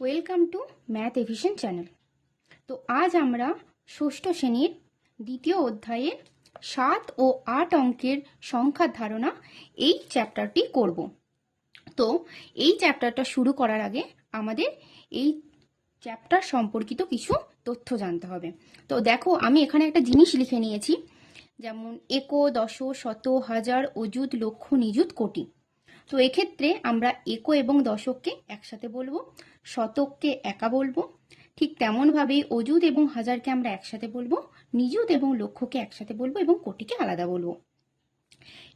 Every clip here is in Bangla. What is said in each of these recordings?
Welcome to math Evision channel তো আজ আমরা ষষ্ঠ শ্রেণির দ্বিতীয় অধ্যায়ের সাত ও আট অঙ্কের সংখ্যার ধারণা এই চ্যাপ্টারটি করব। তো এই চ্যাপ্টারটা শুরু করার আগে আমাদের এই চ্যাপ্টার সম্পর্কিত কিছু তথ্য জানতে হবে। তো দেখো, আমি এখানে একটা জিনিস লিখে নিয়েছি, যেমন একো, দশ, শত, হাজার, অযুত, লক্ষ, নিযুত, কোটি। তো এক্ষেত্রে আমরা একো এবং দশককে একসাথে বলব। শতককে একা বলব। ঠিক তেমনভাবেই অযুত এবং হাজারকে আমরা একসাথে বলব, নিযুত এবং লক্ষ্যকে একসাথে বলব এবং কোটিকে আলাদা বলব।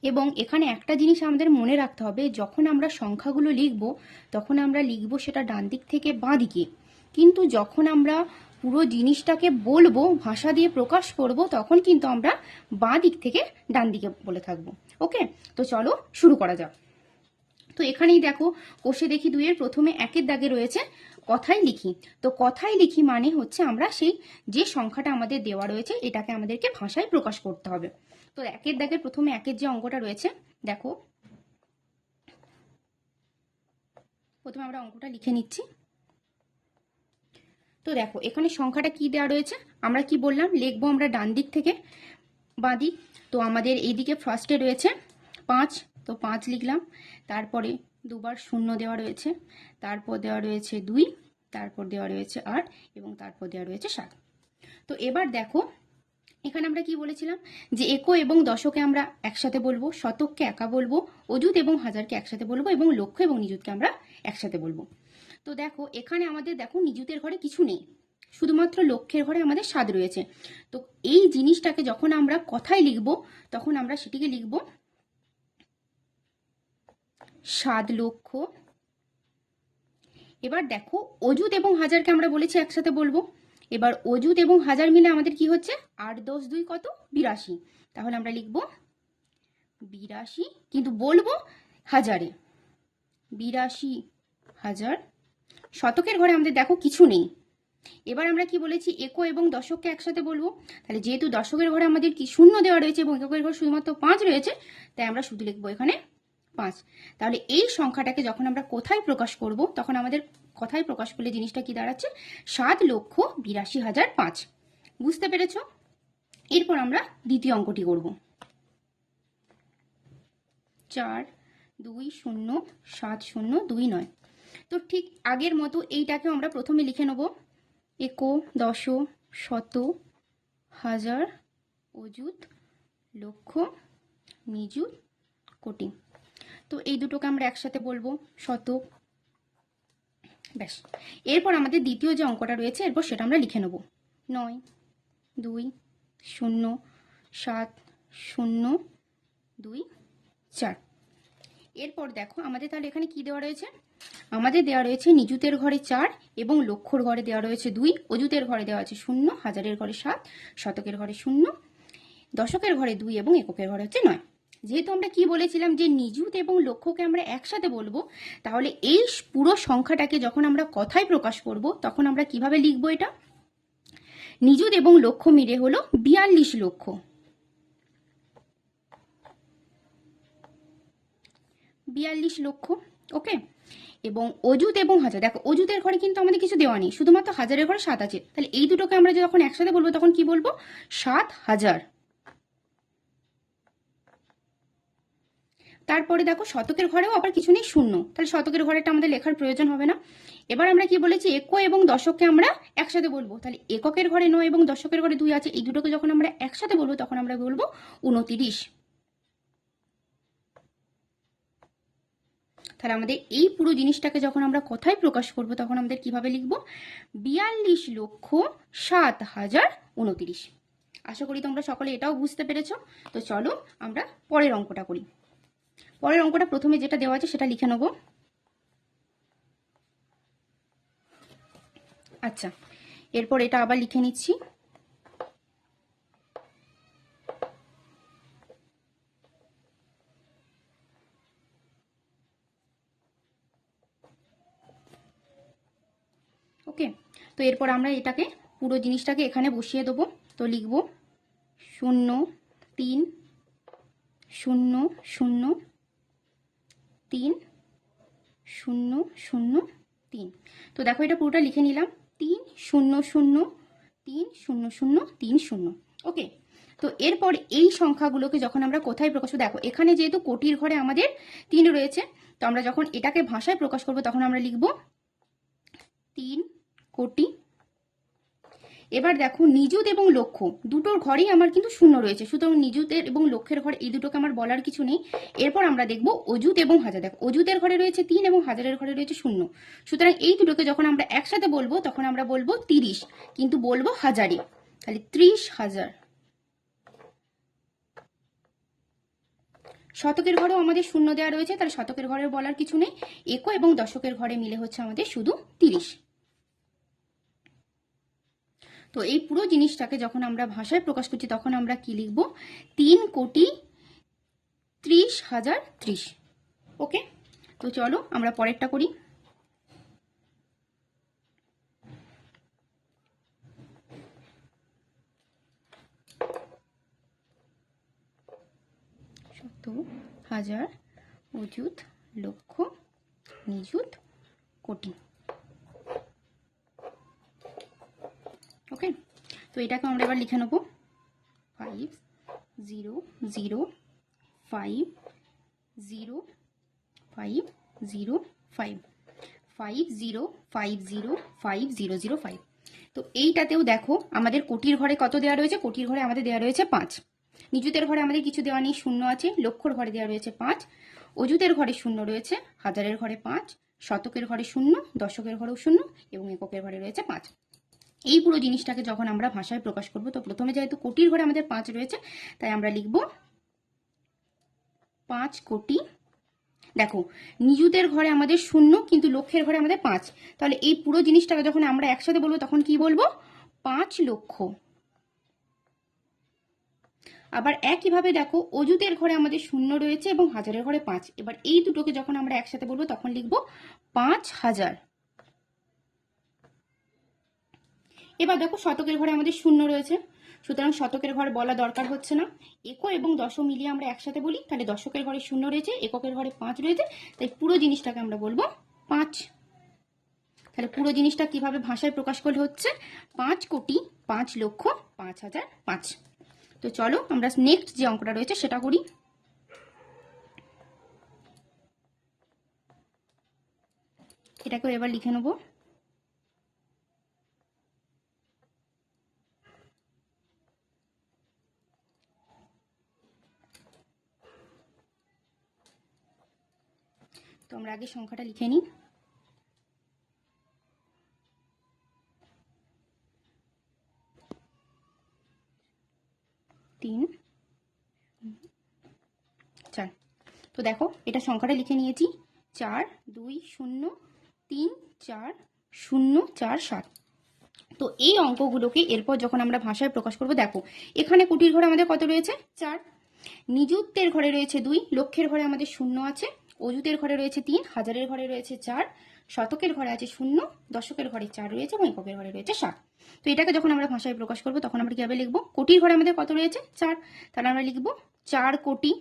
এবং এখানে একটা জিনিস আমাদের মনে রাখতে হবে, যখন আমরা সংখ্যাগুলো লিখব, তখন আমরা লিখব সেটা ডান দিক থেকে বাঁ দিকে। কিন্তু যখন আমরা পুরো জিনিসটাকে বলব, ভাষা দিয়ে প্রকাশ করব, তখন কিন্তু আমরা বাঁ দিক থেকে ডান দিকে বলে থাকব। ওকে? তো চলো শুরু করা যাক। তো এখানেই দেখো, কোষে দেখি দুইয়ের, প্রথমে একের দাগে রয়েছে, কথাই লিখি। তো কথাই লিখি মানে হচ্ছে আমরা সেই যে সংখ্যাটা আমাদের দেওয়া রয়েছে, এটাকে আমাদেরকে ভাষায় প্রকাশ করতে হবে। তো একের দাগের প্রথমে একের যে অঙ্কটা রয়েছে, দেখো। প্রথমে আমরা অঙ্কটা লিখে নিচ্ছি। তো দেখো, এখানে সংখ্যাটা কি দেওয়া রয়েছে? আমরা কি বললাম? লিখব আমরা ডান দিক থেকে। বাঁ দিক তো আমাদের এইদিকে ফার্স্টে রয়েছে পাঁচ তো পাঁচ লিখলাম। তারপরে দুবার শূন্য দেওয়া রয়েছে। তারপর দেওয়া রয়েছে দুই, তারপর দেওয়া রয়েছে আট এবং তারপর দেওয়া রয়েছে সাত। তো এবার দেখো, এখানে আমরা কি বলেছিলাম? যে একো এবং দশকে আমরা একসাথে বলব, শতককে একা বলব, অযুত এবং হাজারকে একসাথে বলব এবং লক্ষ এবং নিযুতকে আমরা একসাথে বলব। তো দেখো, এখানে আমাদের দেখো নিযুতের ঘরে কিছু নেই। শুধুমাত্র লক্ষ্যের ঘরে আমাদের স্বাদ রয়েছে। তো এই জিনিসটাকে যখন আমরা কথায় লিখব, তখন আমরা সেটিকে লিখব সাত লক্ষ। এবার দেখো, অযুত এবং হাজারকে আমরা বলেছি, একসাথে বলব। এবার অযুত এবং হাজার মিলে আমাদের কি হচ্ছে? আট দশ দুই কত? বিরাশি। তাহলে আমরা লিখব বিরাশি, কিন্তু বলব হাজারে। বিরাশি হাজার। শতকের ঘরে আমাদের দেখো কিছু নেই। এবার আমরা কি বলেছি? একো এবং দশককে একসাথে বলব। তাহলে যেহেতু দশকের ঘরে আমাদের কি শূন্য দেওয়া রয়েছে এবং এককের ঘরে শুধুমাত্র পাঁচ রয়েছে, তাই আমরা শুধু লিখব এখানে পাঁচ। তাহলে এই সংখ্যাটাকে যখন আমরা কোথায় প্রকাশ করব, তখন আমাদের কথায় প্রকাশ করলে জিনিসটা কি দাঁড়াচ্ছে? সাত লক্ষ বিরাশি হাজার পাঁচ। বুঝতে পেরেছ? এরপর আমরা দ্বিতীয় অঙ্কটি করব। চার, দুই, শূন্য, সাত, শূন্য, দুই, নয়। তো ঠিক আগের মতো এইটাকে আমরা প্রথমে লিখে নেব। একো, দশ, শত, হাজার, অযুত, লক্ষ নিযুত কোটি। তো এই দুটোকে আমরা একসাথে বলব শত ব্যাস। এরপর আমাদের দ্বিতীয় যে অঙ্কটা রয়েছে, এরপর সেটা আমরা লিখে নেব। নয়, দুই, শূন্য, সাত, শূন্য, দুই, চার। এরপর দেখো, আমাদের তাহলে এখানে কি দেওয়া রয়েছে? আমাদের দেওয়া রয়েছে নিযুতের ঘরে চার এবং লক্ষর ঘরে দেওয়া রয়েছে দুই। অযুতের ঘরে দেওয়া আছে শূন্য, হাজারের ঘরে সাত, শতকের ঘরে শূন্য, দশকের ঘরে দুই এবং এককের ঘরে হচ্ছে নয়। যেহেতু আমরা কি বলেছিলাম যে নিযুত এবং লক্ষ্যকে আমরা একসাথে বলব, তাহলে এই পুরো সংখ্যাটাকে যখন আমরা কথায় প্রকাশ করব, তখন আমরা কীভাবে লিখব এটা? নিযুত এবং লক্ষ্য মিলে হলো বিয়াল্লিশ লক্ষ বিয়াল্লিশ লক্ষ ওকে? এবং অজুত এবং হাজার। দেখো অজুতের ঘরে কিন্তু আমাদের কিছু দেওয়া নেই, শুধুমাত্র হাজারের ঘরে সাত আছে। তাহলে এই দুটোকে আমরা যখন একসাথে বলব, তখন কি বলব? সাত হাজার। তারপরে দেখো শতকের ঘরেও আবার কিছু নেই, শূন্য। তাহলে শতকের ঘরেটা আমাদের লেখার প্রয়োজন হবে না। এবার আমরা কি বলেছি একো এবং দশককে আমরা একসাথে বলব। তাহলে এককের ঘরে নয় এবং দশকের ঘরে দুই আছে, এই দুটোকে যখন আমরা একসাথে বলব, তখন আমরা বলব উনতিরিশ। তাহলে আমাদের এই পুরো জিনিসটাকে যখন আমরা কথায় প্রকাশ করব, তখন আমাদের কীভাবে লিখব? বিয়াল্লিশ লক্ষ সাত হাজার উনতিরিশ। আশা করি তোমরা সকলে এটাও বুঝতে পেরেছ। তো চলো আমরা পরের অঙ্কটা করি। পরের অঙ্কটা প্রথমে যেটা দেওয়া আছে সেটা লিখে নেব। আচ্ছা এরপর এটা আবার লিখে নিচ্ছি। ওকে, তো এরপর আমরা এটাকে পুরো জিনিসটাকে এখানে বসিয়ে দেবো। তো লিখব, শূন্য, তিন শূন্য শূন্য, তিন, শূন্য শূন্য, তিন। তো দেখো এটা পুরোটা লিখে নিলাম। তিন, শূন্য শূন্য, তিন, শূন্য শূন্য, তিন, শূন্য। ওকে? তো এরপর এই সংখ্যাগুলোকে যখন আমরা কোথায় প্রকাশ দেখো, এখানে যেহেতু কোটির ঘরে আমাদের তিন রয়েছে, তো আমরা যখন এটাকে ভাষায় প্রকাশ করব, তখন আমরা লিখব তিন কোটি এবার দেখো নিযুত এবং লক্ষ্য। দুটোর ঘরেই আমার কিন্তু শূন্য রয়েছে। সুতরাং নিযুতের এবং লক্ষ্যের ঘর এই দুটোকে আমার বলার কিছু নেই। এরপর আমরা দেখব অজুত এবং হাজার। দেখো অজুতের ঘরে রয়েছে তিন এবং হাজারের ঘরে রয়েছে শূন্য। সুতরাং এই দুটোকে যখন আমরা একসাথে বলব, তখন আমরা বলব তিরিশ। কিন্তু বলব হাজারে। তাহলে ত্রিশ হাজার। শতকের ঘরেও আমাদের শূন্য দেওয়া রয়েছে, তাহলে শতকের ঘরের বলার কিছু নেই। একো এবং দশকের ঘরে মিলে হচ্ছে আমাদের শুধু তিরিশ। তো এই পুরো জিনিসটাকে যখন আমরা ভাষায় প্রকাশ করছি, তখন আমরা কি লিখব? তিন কোটি ত্রিশ হাজার ত্রিশ। ওকে? তো চলো আমরা পরেরটা করি। শত হাজার অযুত লক্ষ নিযুত কোটি। ওকে তো এটাকে আমরা এবার লিখে নেব five zero zero five zero five zero five five zero five zero five zero zero five তো এইটাতেও দেখো আমাদের কোটির ঘরে কত দেওয়া রয়েছে? কোটির ঘরে আমাদের দেওয়া রয়েছে পাঁচ। নিযুতের ঘরে আমাদের কিছু দেওয়া নেই, শূন্য আছে। লক্ষর ঘরে দেওয়া রয়েছে পাঁচ। অযুতের ঘরে শূন্য রয়েছে, হাজারের ঘরে পাঁচ। শতকের ঘরে শূন্য, দশকের ঘরেও শূন্য এবং এককের ঘরে রয়েছে পাঁচ। এই পুরো জিনিসটাকে যখন আমরা ভাষায় প্রকাশ করব, তো প্রথমে যেহেতু কোটির ঘরে আমাদের পাঁচ রয়েছে, তাই আমরা লিখব পাঁচ কোটি। দেখো নিযুতের ঘরে আমাদের শূন্য, কিন্তু লক্ষের ঘরে আমাদের পাঁচ। তাহলে এই পুরো জিনিসটাকে যখন আমরা একসাথে বলব, তখন কি বলব? পাঁচ লক্ষ। আবার একইভাবে দেখো অজুতের ঘরে আমাদের শূন্য রয়েছে এবং হাজারের ঘরে পাঁচ। এবার এই দুটোকে যখন আমরা একসাথে বলব, তখন লিখব পাঁচ হাজার। এবার দেখো শতকের ঘরে আমাদের শূন্য রয়েছে। সুতরাং শতকের ঘর বলা দরকার হচ্ছে না। একো এবং দশ মিলিয়ে আমরা একসাথে বলি, তাহলে দশকের ঘরে শূন্য রয়েছে, এককের ঘরে পাঁচ রয়েছে, তাই পুরো জিনিসটাকে আমরা বলব পাঁচ। তাহলে পুরো জিনিসটা কীভাবে ভাষায় প্রকাশ করলে হচ্ছে পাঁচ কোটি পাঁচ লক্ষ পাঁচ হাজার পাঁচ। তো চলো আমরা নেক্সট যে অঙ্কটা রয়েছে সেটা করি। এটাকেও এবার লিখে নেব। তো আমরা আগে সংখ্যাটা লিখে নিই। তিন। চার। তো দেখো, এটা সংখ্যাটা লিখে নিয়েছি। চার, দুই, শূন্য, তিন, চার, শূন্য, চার, সাত। তো এই অঙ্কগুলোকে এরপর যখন আমরা ভাষায় প্রকাশ করব, দেখো, এখানে কুটির ঘরে আমাদের কত রয়েছে? চার। নিযুক্তের ঘরে রয়েছে দুই লক্ষের ঘরে আমাদের শূন্য আছে। অজুতের ঘরে রয়েছে তিন, হাজারের ঘরে রয়েছে চার, শতকের ঘরে আছে শূন্য, দশকের ঘরে চার রয়েছে এবং এককের ঘরে রয়েছে সাত। তো এটাকে যখন আমরা ভাষায় প্রকাশ করব, তখন আমরা কীভাবে লিখব? কোটির ঘরে আমাদের কত রয়েছে? চার। তাহলে আমরা লিখব চার কোটি।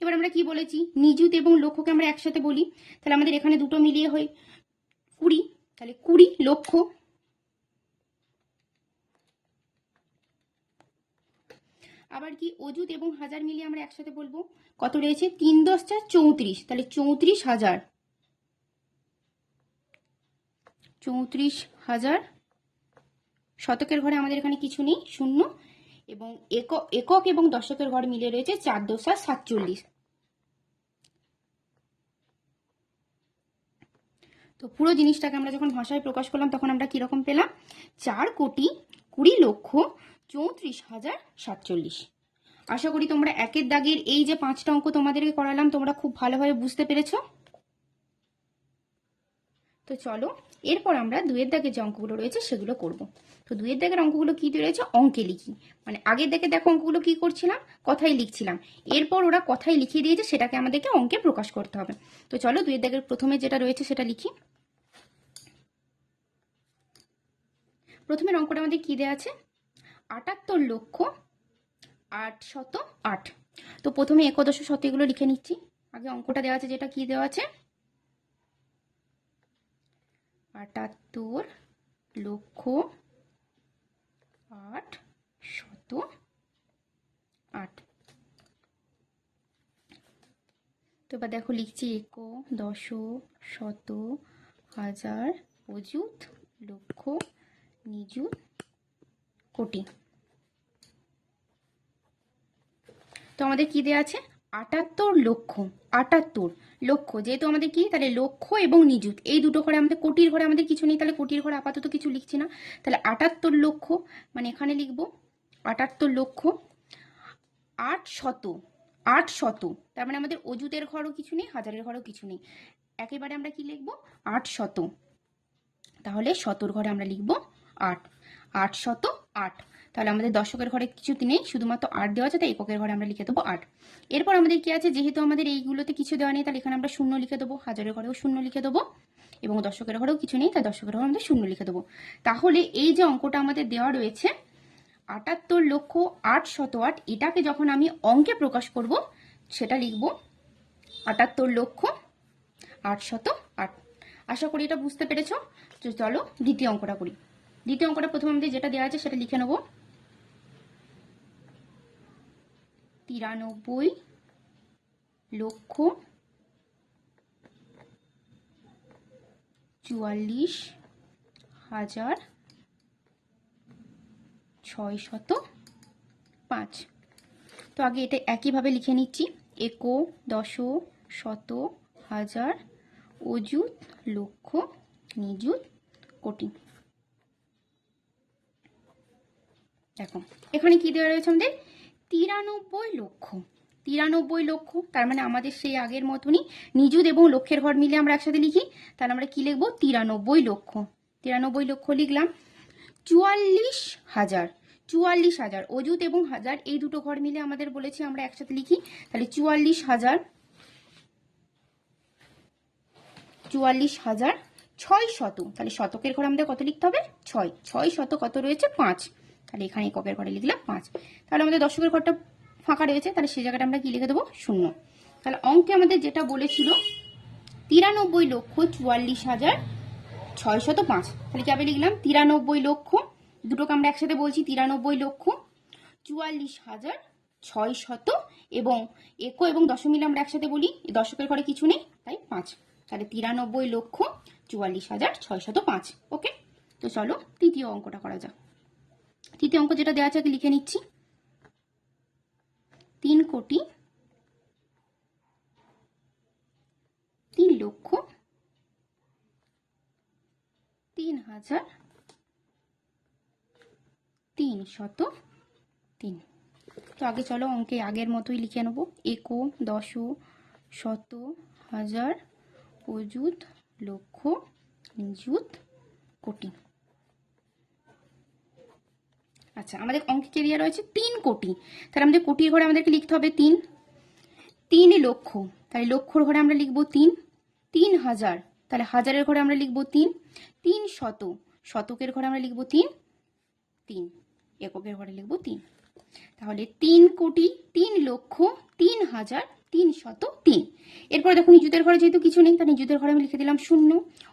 এবার আমরা কি বলেছি? নিযুত এবং লক্ষ্যকে আমরা একসাথে বলি। তাহলে আমাদের এখানে দুটো মিলিয়ে হয় কুড়ি। তাহলে কুড়ি লক্ষ আবার কি অজুত এবং হাজার মিলিয়ে আমরা একসাথে বলব? কত রয়েছে? তিন দশ চার চৌত্রিশ। তাহলে চৌত্রিশ হাজার। চৌত্রিশ হাজার। শতকের ঘরে আমাদের এখানে কিছু নেই, শূন্য। এবং একক একক এবং দশকের ঘর মিলে রয়েছে চার দশা সাতচল্লিশ। তো পুরো জিনিসটাকে আমরা যখন ভাষায় প্রকাশ করলাম, তখন আমরা কীরকম পেলাম? চার কোটি কুড়ি লক্ষ চৌত্রিশ হাজার সাতচল্লিশ। আশা করি তোমরা একের দাগের এই যে পাঁচটা অঙ্ক তোমাদেরকে করালাম, তোমরা খুব ভালোভাবে বুঝতে পেরেছ। তো চলো, এরপর আমরা দুয়ের দাগের যে অঙ্কগুলো রয়েছে সেগুলো করব। তো দুয়ের দাগের অঙ্কগুলো কি রয়েছে? অঙ্কে লিখি। মানে আগের দাগে দেখো অঙ্কগুলো কি করছিলাম? কথাই লিখছিলাম। এরপর ওরা কথাই লিখিয়ে দিয়েছে, সেটাকে আমাদেরকে অঙ্কে প্রকাশ করতে হবে। তো চলো দুয়ের দাগের প্রথমে যেটা রয়েছে সেটা লিখি। প্রথমের অঙ্কটা আমাদের কি দেওয়া আছে? আটাত্তর লক্ষ আট শত আট। তো প্রথমে একদশ শত এগুলো লিখে নিচ্ছি। আগে অঙ্কটা দেওয়া আছে, যেটা কি দেওয়া আছে? আটাত্তর লক্ষ আট শত আট। তো এবার দেখো, লিখছি এক দশ শত হাজার অযুত লক্ষ নিযুত কোটি। তো আমাদের কি দেওয়া আছে? আটাত্তর লক্ষ আটাত্তর লক্ষ। যেহেতু আমাদের কি? তাহলে লক্ষ এবং নিযুত। এই দুটো ঘরে আমাদের কোটির ঘরে আমাদের কিছু নেই, তাহলে কোটির ঘরে আপাতত কিছু লিখছি না। তাহলে আটাত্তর লক্ষ মানে এখানে লিখব, আটাত্তর লক্ষ, আট শত আট শত। তার মানে আমাদের অজুতের ঘরও কিছু নেই, হাজারের ঘরও কিছু নেই। একেবারে আমরা কি লিখব? আট শত। তাহলে শতর ঘরে আমরা লিখব আট। আট শত আট। তাহলে আমাদের দশকের ঘরে কিছু নেই, শুধুমাত্র আট দেওয়া আছে, তাই এককের ঘরে আমরা লিখে দেবো আট এরপর আমাদের কি আছে? যেহেতু আমাদের এইগুলোতে কিছু দেওয়া নেই, তাহলে এখানে আমরা শূন্য লিখে দেবো, হাজারের ঘরেও শূন্য লিখে দেবো, এবং দশকের ঘরেও কিছু নেই, তাই দশকের ঘরে আমাদের শূন্য লিখে দেবো। তাহলে এই যে অঙ্কটা আমাদের দেওয়া রয়েছে, আটাত্তর লক্ষ আট শত আট, এটাকে যখন আমি অঙ্কে প্রকাশ করব, সেটা লিখব আটাত্তর লক্ষ আট শত আট। আশা করি এটা বুঝতে পেরেছ? চলো দ্বিতীয় অঙ্কটা করি। দ্বিতীয় অঙ্কটা প্রথমে আমাদের যেটা দেওয়া আছে, সেটা লিখে নেব। তিরানব্বই লক্ষ চুয়াল্লিশ হাজার ছয় শত পাঁচ। তো আগে এটা একইভাবে লিখে নিচ্ছি। একো, দশ, শত, হাজার, অযুত, লক্ষ, নিযুত, কোটি। দেখো, এখানে কি দেওয়া রয়েছে আমাদের? তিরানব্বই লক্ষ। তিরানব্বই লক্ষ, তার মানে আমাদের সেই আগের মতনই নিযুত এবং লক্ষের ঘর মিলে আমরা একসাথে লিখি তাহলে আমরা কি লিখব? তিরানব্বই লক্ষ। তিরানব্বই লক্ষ লিখলাম। চুয়াল্লিশ হাজার চুয়াল্লিশ হাজার, অযুত এবং হাজার, এই দুটো ঘর মিলে আমাদের বলেছে আমরা একসাথে লিখি, তাহলে চুয়াল্লিশ হাজার চুয়াল্লিশ হাজার ছয় শত তাহলে শতকের ঘর আমাদের কত লিখতে হবে? ছয় ছয় শত কত রয়েছে? পাঁচ। তাহলে এখানে এককের ঘরে লিখলাম পাঁচ। তাহলে আমাদের দশকের ঘরটা ফাঁকা রয়েছে, তাহলে সেই জায়গাটা আমরা কি লিখে দেবো? শূন্য। তাহলে অঙ্কে আমাদের যেটা বলেছিল, তিরানব্বই লক্ষ চুয়াল্লিশ হাজার ছয় শত পাঁচ। তাহলে কি আমি লিখলাম? তিরানব্বই লক্ষ, দুটোকে আমরা একসাথে বলছি, তিরানব্বই লক্ষ চুয়াল্লিশ হাজার ছয় শত এবং একো এবং দশমিল আমরা একসাথে বলি দশকের ঘরে কিছু নেই, তাই পাঁচ। তাহলে তিরানব্বই লক্ষ চুয়াল্লিশ হাজার ছয় শত পাঁচ। ওকে? তো চলো, তৃতীয় অঙ্কটা করা যাক। তৃতীয় অঙ্ক যেটা দেওয়া আছে লিখে নিচ্ছি। তিন কোটি তিন লক্ষ তিন হাজার তিন শত তিন। তো আগে চলো অঙ্কে আগের মতোই লিখে নেব। একো দশ, শত, হাজার, অযুত, লক্ষ, নিযুত, কোটি। আচ্ছা আমাদের অঙ্কে কে দেওয়া রয়েছে তিন কোটি। তাহলে আমাদের কোটির ঘরে আমাদেরকে লিখতে হবে তিন। তিন লক্ষ। তাহলে লক্ষর ঘরে আমরা লিখব তিন। তিন হাজার। তাহলে হাজারের ঘরে আমরা লিখব তিন। তিন শত। শতকের ঘরে আমরা লিখব তিন। তিন। এককের ঘরে লিখব তিন। তাহলে তিন কোটি, তিন লক্ষ, তিন হাজার তিন শত তিন। এরপরে দেখো নিজুদের ঘরে যেহেতু কিছু নেই, তাহলে নিজুদের ঘরে আমি লিখে দিলাম শূন্য।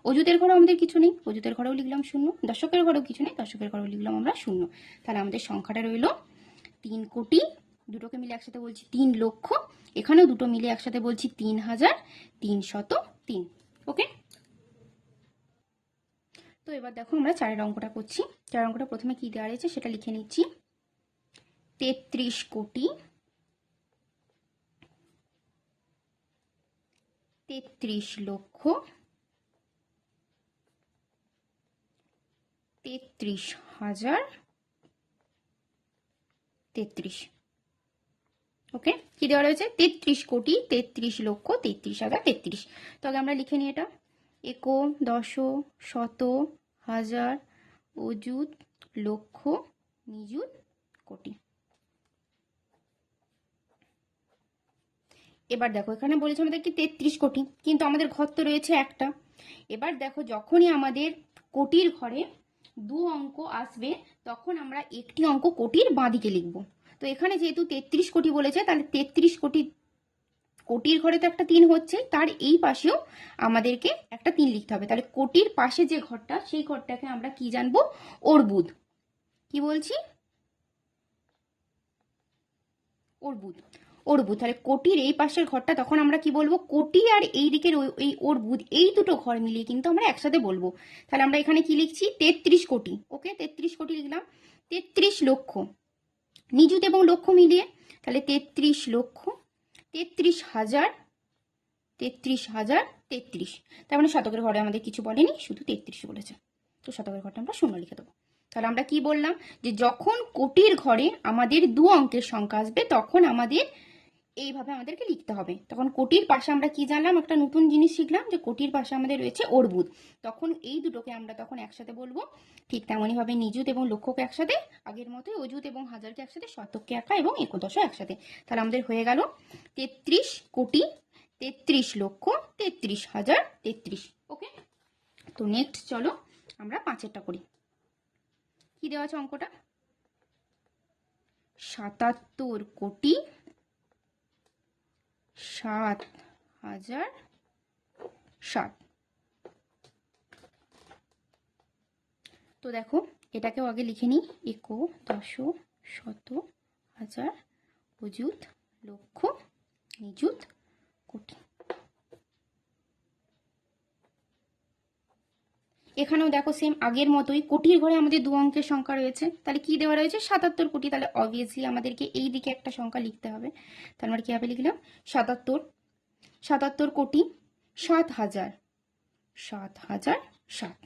অজুতের ঘরেও আমাদের কিছু নেই অজুতের ঘরেও লিখলাম শূন্য। দশকের ঘরেও কিছু নেই, দশকের ঘরেও লিখলাম আমরা শূন্য। তাহলে আমাদের সংখ্যাটা রইল তিন কোটি। দুটোকে মিলে একসাথে বলছি তিন লক্ষ। এখানেও দুটো মিলে একসাথে বলছি তিন হাজার তিন শত তিন। ওকে? তো এবার দেখো আমরা চারের অঙ্কটা করছি। চারের অঙ্কটা প্রথমে কি দেওয়া রয়েছে সেটা লিখে নিচ্ছি। তেত্রিশ কোটি। তেত্রিশ লক্ষ। তেত্রিশ হাজার। তেত্রিশ। ওকে, কি দেওয়া রয়েছে? তেত্রিশ কোটি, তেত্রিশ লক্ষ, তেত্রিশ হাজার, তেত্রিশ। তো আগে আমরা লিখে নিই এটা। একো দশ, শত, হাজার, অযুত, লক্ষ, নিযুত, কোটি। এবার দেখো, এখানে বলেছে আমাদের কি তেত্রিশ কোটি, কিন্তু আমাদের ঘর তো রয়েছে একটা। এবার দেখো, যখনই আমাদের কোটির ঘরে দু অঙ্ক আসবে, তখন আমরা একটি অঙ্ক কোটির বাঁদিকে লিখব। তো এখানে যেহেতু তেত্রিশ কোটি বলেছে, তাহলে তেত্রিশ কোটি, কোটির ঘরে তো একটা তিন হচ্ছে, তার এই পাশেও আমাদেরকে একটা তিন লিখতে হবে। তাহলে কোটির পাশে যে ঘরটা, সেই ঘরটাকে আমরা কি জানব? অর্বুদ কি বলছি? অর্বুদ অর্বুদ তাহলে কোটির এই পাশের ঘরটা তখন আমরা কি বলব? কোটি আর এই দিকের এই অর্বুদ এই দুটো ঘর মিলিয়ে কিন্তু আমরা একসাথে বলব। তাহলে আমরা এখানে কি লিখছি? তেত্রিশ কোটি। ওকে, তেত্রিশ কোটি লিখলাম। তেত্রিশ লক্ষ। নিযুত এবং লক্ষ মিলিয়ে। তাহলে তেত্রিশ লক্ষ, তেত্রিশ হাজার তেত্রিশ হাজার, তেত্রিশ। তার মানে শতকের ঘরে আমাদের কিছু বলেনি, শুধু তেত্রিশ বলেছে। তো শতকের ঘরটা আমরা শূন্য লিখে দেবো। তাহলে আমরা কি বললাম? যে যখন কোটির ঘরে আমাদের দু অঙ্কের সংখ্যা আসবে, তখন আমাদের এইভাবে আমাদেরকে লিখতে হবে। তখন কোটির পাশে আমরা কি জানলাম? একটা নতুন জিনিস শিখলাম যে কোটির পাশে আমাদের রয়েছে অর্বুদ। তখন এই দুটোকে আমরা তখন একসাথে বলব। ঠিক তেমনই ভাবে নিযুত এবং লক্ষ্যকে একসাথে, আগের মতোই অযুত এবং হাজারকে একসাথে, শতককে একা এবং একদশ একসাথে। তাহলে আমাদের হয়ে গেল তেত্রিশ কোটি, তেত্রিশ লক্ষ, তেত্রিশ হাজার, তেত্রিশ। ওকে? তো নেক্সট চলো আমরা পাঁচেরটা করি। কি দেওয়া আছে অঙ্কটা? সাতাত্তর কোটি সাত হাজার সাত। তো দেখো, এটাকেও আগে লিখে নিই। একো, দশ, শত, হাজার, অযুত, লক্ষ, নিযুত, কোটি। এখানেও দেখো সেম আগের মতোই কোটির ঘরে আমাদের দু অঙ্কের সংখ্যা রয়েছে। তাহলে কি দেওয়া রয়েছে? সাতাত্তর কোটি তাহলে অবভিয়াসলি আমাদেরকে এই দিকে একটা সংখ্যা লিখতে হবে। তাহলে আমরা কীভাবে লিখলাম? সাতাত্তর সাতাত্তর কোটি সাত হাজার সাত হাজার সাত।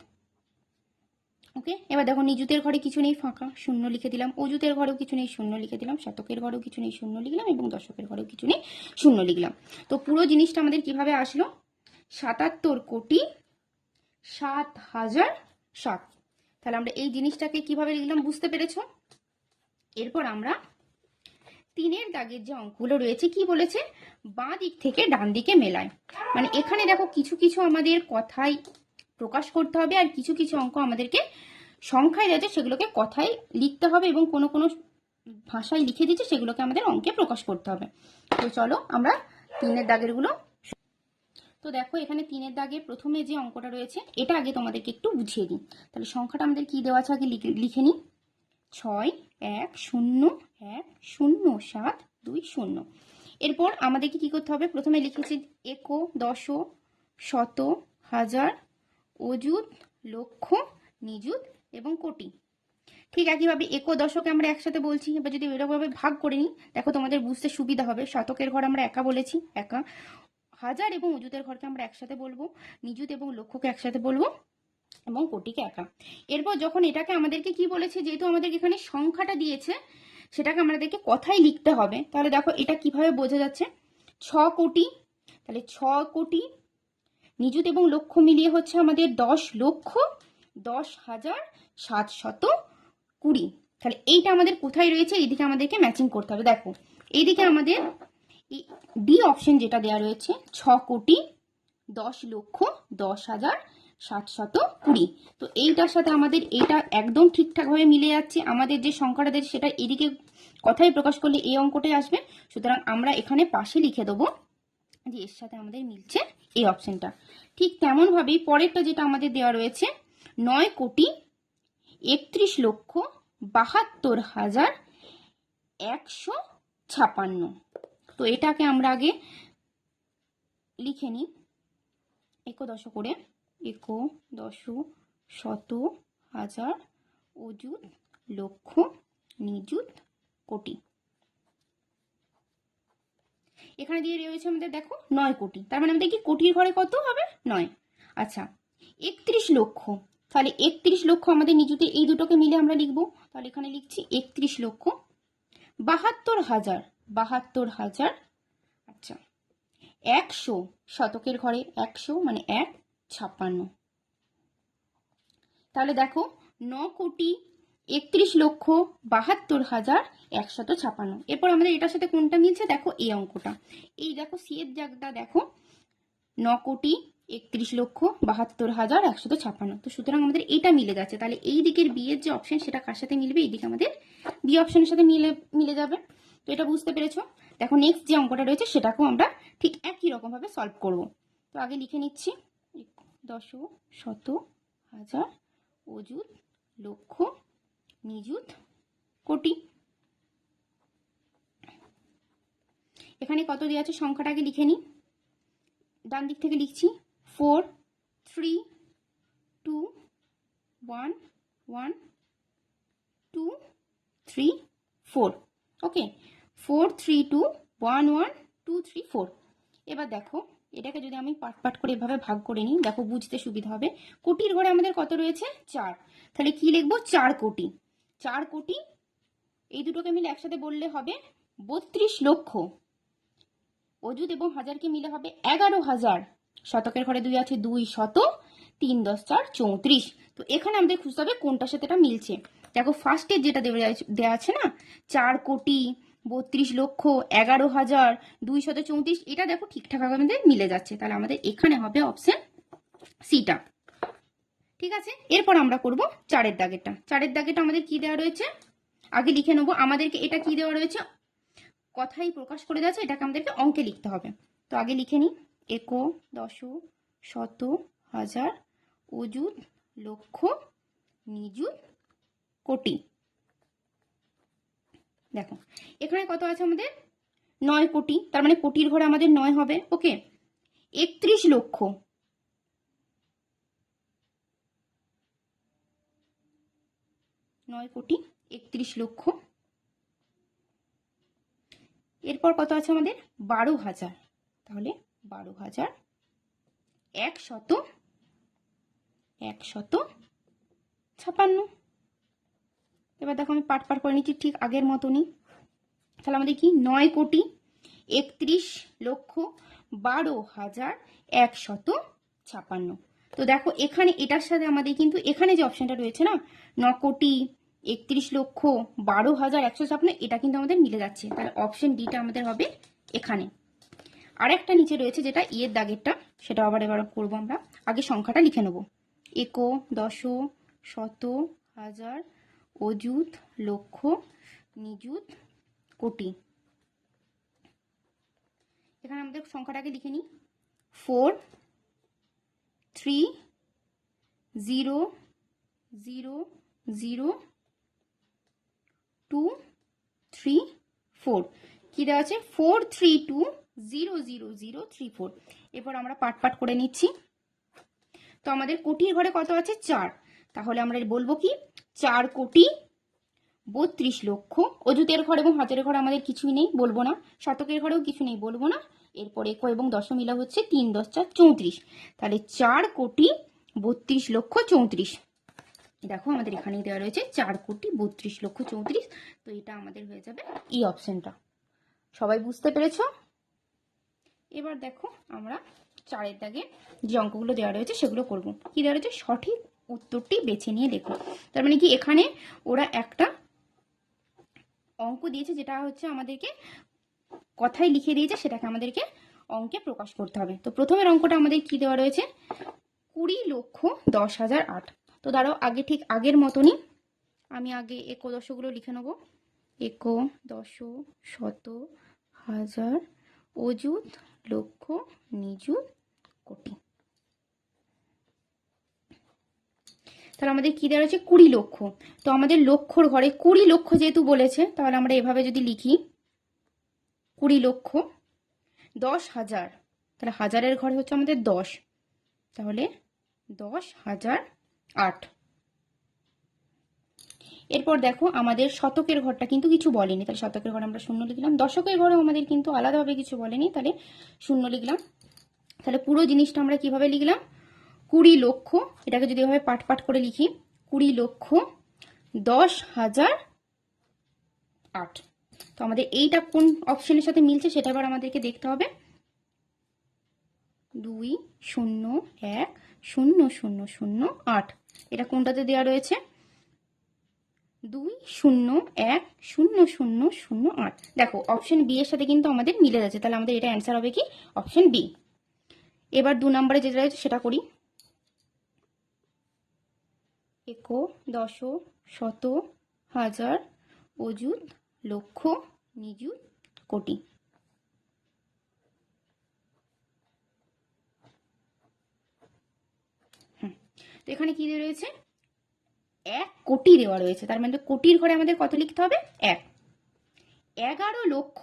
ওকে এবার দেখো নিযুতের ঘরে কিছু নেই, ফাঁকা, শূন্য লিখে দিলাম। অজুতের ঘরেও কিছু নেই, শূন্য লিখে দিলাম। শতকের ঘরেও কিছু নেই, শূন্য লিখলাম এবং দশকের ঘরেও কিছু নেই, শূন্য লিখলাম। তো পুরো জিনিসটা আমাদের কীভাবে আসলো? সাতাত্তর কোটি সাত হাজার সাত। তাহলে আমরা এই জিনিসটাকে কীভাবে লিখলাম বুঝতে পেরেছ? এরপর আমরা তিনের দাগের যে অঙ্কগুলো রয়েছে, কি বলেছে? বাঁ দিক থেকে ডান দিকে মেলায়। মানে এখানে দেখো কিছু কিছু আমাদের কথায় প্রকাশ করতে হবে আর কিছু কিছু অঙ্ক আমাদেরকে সংখ্যায় রয়েছে, সেগুলোকে কথায় লিখতে হবে এবং কোনো কোনো ভাষায় লিখে দিচ্ছে সেগুলোকে আমাদের অঙ্কে প্রকাশ করতে হবে। তো চলো আমরা তিনের দাগেরগুলো তো দেখো, এখানে তিনের দাগে প্রথমে যে অঙ্কটা রয়েছে, এটা আগে তোমাদেরকে একটু বুঝিয়ে দিই। তাহলে সংখ্যাটা আমাদের কি দেওয়া আছে আগে লিখে- নিই। ছয়, এক, শূন্য এক, শূন্য, সাত, দুই, শূন্য। এরপর আমাদেরকে কি করতে হবে? প্রথমে লিখেছি একো, দশ, শত, হাজার, অযুত, লক্ষ, নিযুত এবং কোটি। ঠিক একইভাবে একো, দশকে আমরা একসাথে বলছি, এবার যদি এরকমভাবে ভাগ করে নিই, দেখো তোমাদের বুঝতে সুবিধা হবে। শতকের ঘর আমরা একা বলেছি, একা। হাজার এবং অযুতের ঘরকে আমরা একসাথে বলব, নিযুত এবং লক্ষ্যকে একসাথে বলব এবং কোটিকে একা। এরপর যখন এটাকে আমাদেরকে কি বলেছে, যেহেতু আমাদেরকে এখানে সংখ্যাটা দিয়েছে, সেটাকে আমাদেরকে কথাই লিখতে হবে। তাহলে দেখো এটা কীভাবে বোঝা যাচ্ছে? ছ কোটি, তাহলে ছ কোটি, নিযুত এবং লক্ষ্য মিলিয়ে হচ্ছে আমাদের দশ লক্ষ, দশ হাজার সাতশত কুড়ি। তাহলে এইটা আমাদের কোথায় রয়েছে? এইদিকে আমাদেরকে ম্যাচিং করতে হবে। দেখো, এইদিকে আমাদের ডি অপশন যেটা দেওয়া রয়েছে, ছ কোটি দশ লক্ষ দশ হাজার সাতশত কুড়ি। তো এইটার সাথে আমাদের এইটা একদম ঠিকঠাকভাবে মিলে যাচ্ছে। আমাদের যে সংখ্যাটা দিয়েছে সেটা এদিকে কথাই প্রকাশ করলে এই অঙ্কটাই আসবে। সুতরাং আমরা এখানে পাশে লিখে দেবো যে এর সাথে আমাদের মিলছে এই অপশনটা ঠিক তেমনভাবেই পরেরটা যেটা আমাদের দেওয়া রয়েছে, নয় কোটি একত্রিশ লক্ষ বাহাত্তর হাজার একশো ছাপান্ন। তো এটাকে আমরা আগে লিখে নিই। একো দশ করে একো দশ শত হাজার অযুত লক্ষ নিযুত কোটি। এখানে দিয়ে রয়েছে আমাদের, দেখো, নয় কোটি। তার মানে আমাদের কি, কোটির ঘরে কত হবে? নয়। আচ্ছা একত্রিশ লক্ষ। তাহলে একত্রিশ লক্ষ আমাদের নিযুতে এই দুটোকে মিলে আমরা লিখব। তাহলে এখানে লিখছি একত্রিশ লক্ষ বাহাত্তর হাজার বাহাত্তর হাজার। আচ্ছা একশো শতকের ঘরে একশো মানে এক ছাপ্পান্ন। তাহলে দেখো, ন কোটি একত্রিশ লক্ষ বাহাত্তর হাজার একশত ছাপান্ন এরপর আমাদের এটার সাথে কোনটা মিলছে? দেখো, এই অঙ্কটা। এই দেখো সি এর জায়গাটা দেখো, ন কোটি একত্রিশ লক্ষ বাহাত্তর হাজার একশত ছাপান্ন তো সুতরাং আমাদের এটা মিলে যাচ্ছে। তাহলে এই দিকের বিয়ের যে অপশন সেটা কার সাথে মিলবে? এই দিকে আমাদের বি অপশনের সাথে মিলে মিলে যাবে। তো এটা বুঝতে পেরেছ? দেখো নেক্সট যে অঙ্কটা রয়েছে সেটাকেও আমরা ঠিক একই রকমভাবে সলভ করব। তো আগে লিখে নিচ্ছি। দশ শত হাজার অযুত লক্ষ নিযুত কোটি। এখানে কত দেওয়া আছে? সংখ্যাটাকে লিখে নিই। ডান দিক থেকে লিখছি। Four three two one one two three four okay four three two one one two three four এবার দেখো, এটাকে যদি আমি পাট পাট করে এভাবে ভাগ করে নিই, দেখো বুঝতে সুবিধা হবে। কোটির ঘরে আমাদের কত রয়েছে? চার। তাহলে কি লিখব? চার কোটি। চার কোটি, এই দুটোকে মিলে একসাথে বললে হবে বত্রিশ লক্ষ। অযুত এবং হাজারকে মিলে হবে এগারো হাজার। শতকের ঘরে দুই আছে দুই শত, তিন দশ চার চৌত্রিশ। তো এখানে আমাদের খুঁজতে হবে কোনটার সাথে এটা মিলছে। দেখো ফার্স্টে যেটা দেওয়া আছে- দেওয়া না? চার কোটি বত্রিশ লক্ষ এগারো হাজার দুই শত চৌত্রিশ, এটা দেখো ঠিকঠাক আমাদের মিলে যাচ্ছে। তাহলে আমাদের এখানে হবে অপশন সিটা ঠিক আছে? এরপর আমরা করব চারের দাগেরটা। চারের দাগেরটা আমাদের কি দেওয়া রয়েছে? আগে লিখে নেব, আমাদেরকে এটা কি দেওয়া রয়েছে? কথাই প্রকাশ করে যাচ্ছে এটাকে আমাদেরকে অঙ্কে লিখতে হবে। তো আগে লিখে নিই। একো দশ শত হাজার অযুত লক্ষ নিযুত কোটি। দেখো, এখানে কত আছে আমাদের? নয় কোটি। তার মানে কোটির ঘরে আমাদের নয় হবে। ওকে? একত্রিশ লক্ষ। নয় কোটি, একত্রিশ লক্ষ। এরপর কত আছে আমাদের? বারো হাজার। তাহলে বারো হাজার একশত একশত ছাপান্ন। এবার দেখো আমি পাট পাট করে নিচ্ছি, ঠিক আগের মতনই। তাহলে আমাদের কি? নয় কোটি একত্রিশ লক্ষ বারো হাজার একশত ছাপান্ন। তো দেখো, এখানে এটার সাথে আমাদের কিন্তু এখানে যে অপশনটা রয়েছে না, ন কোটি একত্রিশ লক্ষ বারো হাজার একশো ছাপান্ন, এটা কিন্তু আমাদের মিলে যাচ্ছে। তাহলে অপশন ডিটা আমাদের হবে এখানে। আর একটা নিচে রয়েছে যেটা ইয়ের দাগেরটা, সেটা আবার এবার করব আমরা। আগে সংখ্যাটা লিখে নেব। একো দশ শত হাজার অযুত, লক্ষ, নিযুত, কোটি। এখানে আমাদের সংখ্যাটাকে লিখে নিই। Four, three, zero zero zero, two, three, four. কি দেওয়া আছে? Four, three, two, zero zero zero, three, four. এরপর আমরা পাট পাট করে নিচ্ছি। তো আমাদের কোটির ঘরে কত আছে? চার। তাহলে আমরা বলব কি? চার কোটি বত্রিশ লক্ষ। অযুতের ঘর এবং হাজারের ঘর আমাদের কিছুই নেই, বলব না। শতকের ঘরেও কিছু নেই, বলব না। এরপর একো এবং দশমিলা হচ্ছে তিন দশ চার চৌত্রিশ। তাহলে চার কোটি বত্রিশ লক্ষ চৌত্রিশ। দেখো আমাদের এখানেই দেওয়া রয়েছে চার কোটি বত্রিশ লক্ষ চৌত্রিশ। তো এটা আমাদের হয়ে যাবে ই অপশনটা সবাই বুঝতে পেরেছ? এবার দেখো আমরা চারের দাগে যে অঙ্কগুলো দেওয়া রয়েছে সেগুলো করব। কি দেওয়া রয়েছে? সঠিক উত্তরটি বেছে নিয়ে দেখো তার মানে কি এখানে ওরা একটা অঙ্ক দিয়েছে যেটা হচ্ছে আমাদেরকে কথায় লিখে দিয়েছে, সেটাকে আমাদেরকে অঙ্কে প্রকাশ করতে হবে। তো প্রথমের অঙ্কটা আমাদের কি দেওয়া রয়েছে? কুড়ি লক্ষ দশ হাজার আট। তো দাঁড়াও, আগে ঠিক আগের মতনই আমি আগে একো দশগুলো লিখে নেব। একো দশ শত হাজার অযুত লক্ষ নিযুত কোটি। তাহলে আমাদের কি দেওয়া রয়েছে? কুড়ি লক্ষ। তো আমাদের লক্ষর ঘরে কুড়ি লক্ষ যেহেতু বলেছে, তাহলে আমরা এভাবে যদি লিখি, কুড়ি লক্ষ দশ হাজার। তাহলে হাজারের ঘরে হচ্ছে আমাদের দশ। তাহলে দশ হাজার আট। এরপর দেখো, আমাদের শতকের ঘরটা কিন্তু কিছু বলেনি। তাহলে শতকের ঘরে আমরা শূন্য লিখলাম। দশকের ঘরেও আমাদের কিন্তু আলাদাভাবে কিছু বলেনি। তাহলে শূন্য লিখলাম। তাহলে পুরো জিনিসটা আমরা কীভাবে লিখলাম? কুড়ি লক্ষ, এটাকে যদি এভাবে পাট পাট করে লিখি, কুড়ি লক্ষ দশ হাজার আট। তো আমাদের এইটা কোন অপশনের সাথে মিলছে সেটা এবার আমাদেরকে দেখতে হবে। দুই শূন্য এক শূন্য শূন্য শূন্য আট। এটা কোনটাতে দেওয়া রয়েছে? দুই শূন্য এক শূন্য শূন্য শূন্য আট। দেখো, অপশন বি এর সাথে কিন্তু আমাদের মিলে যাচ্ছে তাহলে আমাদের এটা অ্যান্সার হবে কি? Option B. এবার দু নম্বরে যেটা রয়েছে সেটা করি। এক দশ শত হাজার, অযুত, লক্ষ, নিযুত, কোটি। তো এখানে কি রয়েছে? এক কোটি দেওয়া রয়েছে। তার মানে কোটির ঘরে আমাদের কত লিখতে হবে? এক। এগারো লক্ষ।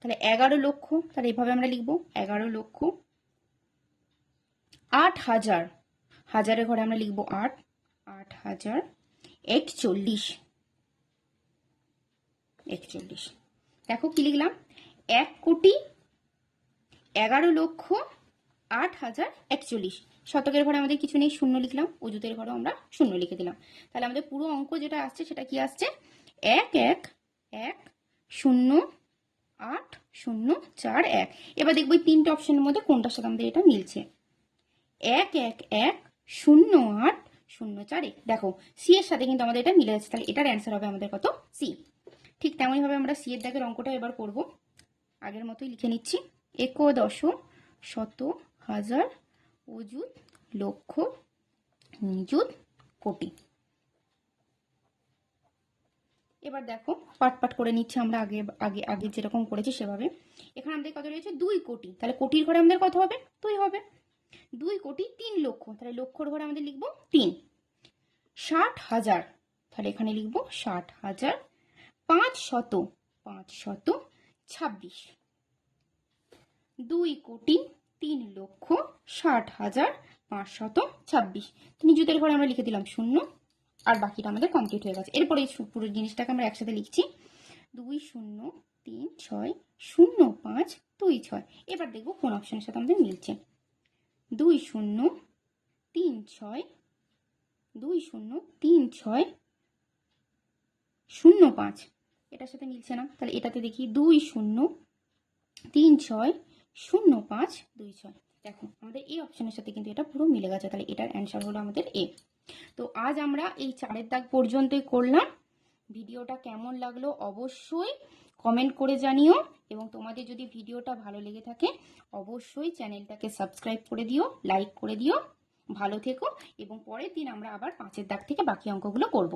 তাহলে এগারো লক্ষ, তাহলে এভাবে আমরা লিখব, এগারো লক্ষ, আট হাজার। হাজারের ঘরে আমরা লিখব আট। আট হাজার একচল্লিশ। একচল্লিশ। দেখো কি লিখলাম? এক কোটি এগারো লক্ষ আট হাজার একচল্লিশ। শতকের ঘরে আমাদের কিছু নেই, শূন্য লিখলাম। অজুতের ঘরে আমরা শূন্য লিখে দিলাম। তাহলে আমাদের পুরো অঙ্ক যেটা আসছে, সেটা কি আসছে? এক এক এক, শূন্য, আট, শূন্য, চার, এক। এবার দেখব এই তিনটে অপশনের মধ্যে কোনটার সাথে আমাদের এটা মিলছে। এক এক এক, শূন্য, আট শূন্য চার এক দেখো সি এর সাথে কিন্তু আমাদের এটা মিলে যাচ্ছে। তাহলে এটার অ্যান্সার হবে আমাদের কত? সি ঠিক তেমনইভাবে আমরা সি এর দাগের অঙ্কটা এবার করব। আগের মতোই লিখে নিচ্ছি। একদশ শত হাজার অযুত লক্ষ নিযুত কোটি। এবার দেখো, পাট পাট করে নিচ্ছে আমরা আগে আগে আগে যেরকম করেছি সেভাবে। এখানে আমাদের কত রয়েছে? দুই কোটি। তাহলে কোটির ঘরে আমাদের কত হবে? দুই হবে। দুই কোটি তিন লক্ষ। তাহলে লক্ষর ঘরে আমাদের লিখব তিন। ষাট হাজার। তাহলে এখানে লিখব ষাট হাজার পাঁচ শত পাঁচ শত ছাব্বিশ। দুই কোটি তিন লক্ষ ষাট হাজার পাঁচশত ছাব্বিশ। নিজুদের ঘরে আমরা লিখে দিলাম শূন্য, আর বাকিটা আমাদের কমপ্লিট হয়ে গেছে। এরপরে পুরো জিনিসটাকে আমরা একসাথে লিখছি। দুই শূন্য, তিন ছয়, শূন্য পাঁচ, দুই ছয়। এবার দেখব কোন অপশনের সাথে আমাদের মিলছে। দুই শূন্য, তিন ছয়, দুই শূন্য, তিন ছয়, শূন্য পাঁচ। এটার সাথে মিলছে না, তাহলে এটাতে দেখি দুই শূন্য, তিন ছয়, শূন্য পাঁচ, দুই ছয়। দেখো, আমাদের এই অপশনের সাথে কিন্তু এটা পুরো মিলে গেছে, তাহলে এটার অ্যান্সার হলো আমাদের এ তো আজ আমরা এই চারের দাগ পর্যন্তই করলাম। ভিডিওটা কেমন লাগল অবশ্যই কমেন্ট করে জানিও এবং তোমাদের যদি ভিডিওটা ভালো লেগে থাকে, অবশ্যই চ্যানেলটাকে সাবস্ক্রাইব করে দিও লাইক করে দিও। ভালো থেকো এবং পরের দিন আমরা আবার পাঁচের দাগ থেকে বাকি অঙ্কগুলো করব।